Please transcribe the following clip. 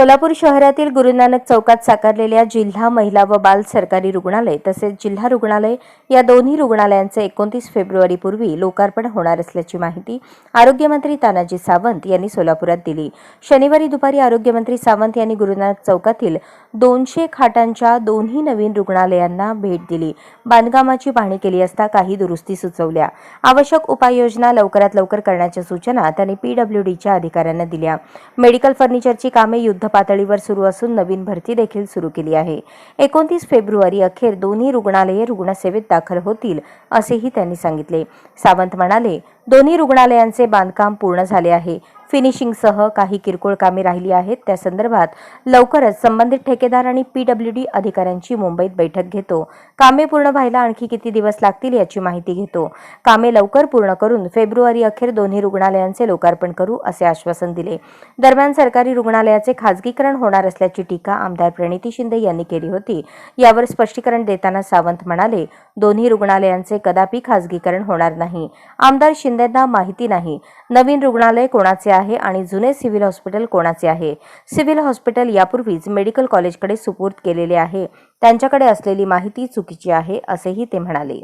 सोलापूर शहरातील गुरुनानक चौकात साकारलेल्या जिल्हा महिला व बाल सरकारी रुग्णालय तसेच जिल्हा रुग्णालय या दोन्ही रुग्णालयांचे एकोणतीस फेब्रुवारीपूर्वी लोकार्पण होणार असल्याची माहिती आरोग्यमंत्री तानाजी सावंत यांनी सोलापुरात दिली. शनिवारी दुपारी आरोग्यमंत्री सावंत यांनी गुरुनानक चौकातील दोनशे खाटांच्या दोन्ही नवीन रुग्णालयांना भेट दिली. बांधकामाची पाहणी केली असता काही दुरुस्ती सुचवल्या. आवश्यक उपाययोजना लवकरात लवकर करण्याच्या सूचना त्यांनी पीडब्ल्यूडीच्या अधिकाऱ्यांना दिल्या. मेडिकल फर्निचरची कामे युद्ध पातळीवर सुरू असून नवीन भरती देखील सुरू केली आहे. एकोणतीस फेब्रुवारी अखेर दोन्ही रुग्णालये रुग्णसेवेत दाखल होतील असेही त्यांनी सांगितले. सावंत म्हणाले दोन्ही रुग्णालयांचे बांधकाम पूर्ण झाले आहे. फिनिशिंगसह काही किरकोळ कामे राहिली आहेत. त्या संदर्भात लवकरच संबंधित ठेकेदार आणि पीडब्ल्यूडी अधिकाऱ्यांची मुंबईत बैठक घेतो. कामे पूर्ण व्हायला आणखी किती दिवस लागतील याची माहिती घेतो. कामे लवकर पूर्ण करून फेब्रुवारी अखेर दोन्ही रुग्णालयांचे लोकार्पण करू असे आश्वासन दिले. दरम्यान सरकारी रुग्णालयाचे खाजगीकरण होणार असल्याची टीका आमदार प्रणिती शिंदे यांनी केली होती. यावर स्पष्टीकरण देताना सावंत म्हणाले दोन्ही रुग्णालयांचे कदापि खाजगीकरण होणार नाही. आमदार शिंदेंना माहिती नाही. नवीन रुग्णालय कोणाचे आहे आणि जुने सिव्हिल हॉस्पिटल कोणाचे आहे? सिव्हिल हॉस्पिटल यापूर्वीच मेडिकल कॉलेजकडे सुपूर्द केलेले आहे. त्यांच्याकडे असलेली माहिती चुकीची आहे असेही ते म्हणाले.